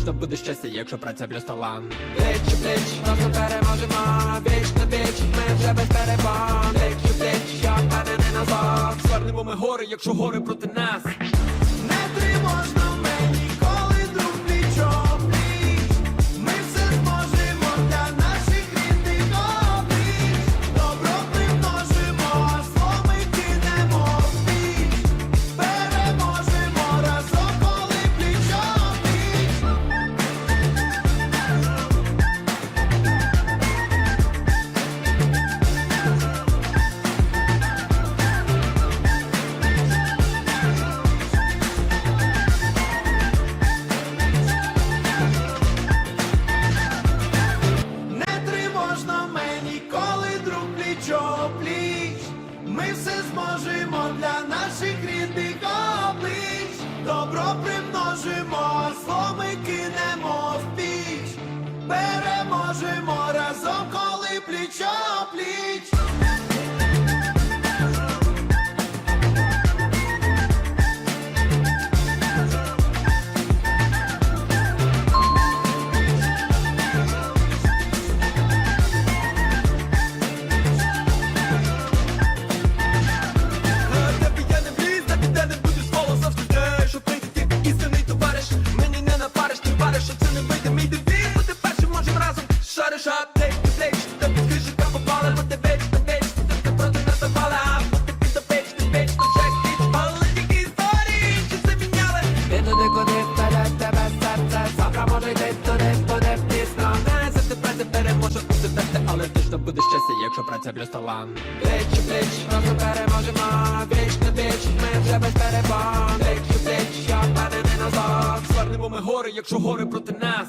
Точно буде щастя, якщо праця плюс талант Плеч, плеч, разом переможемо. Віч на біч, ми вже без перебан Плеч, плеч, мене не назад Звернемо ми гори, якщо гори проти нас. переможемо, сломи кинемо в піч, переможемо разом, коли пліч о пліч. що праця плюс талант Плеч у плеч, просто переможемо, плеч на плеч, ми вже без перебан Плеч у я впевнений назад Звернемо ми гори, якщо гори проти нас.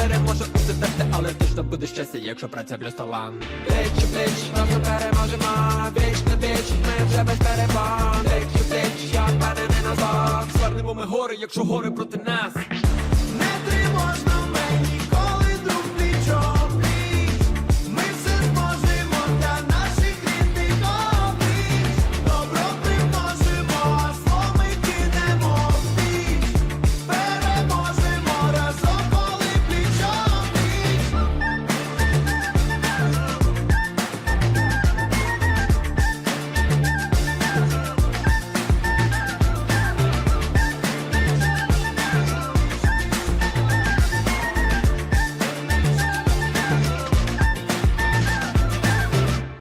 переможе усе серце, але точно буде щастя, якщо праця плюс талант Бич, бич, разом переможемо, біч на біч, ми вже без перебан Бич, бич, я впевнений не назад Звернемо ми гори, якщо гори проти нас.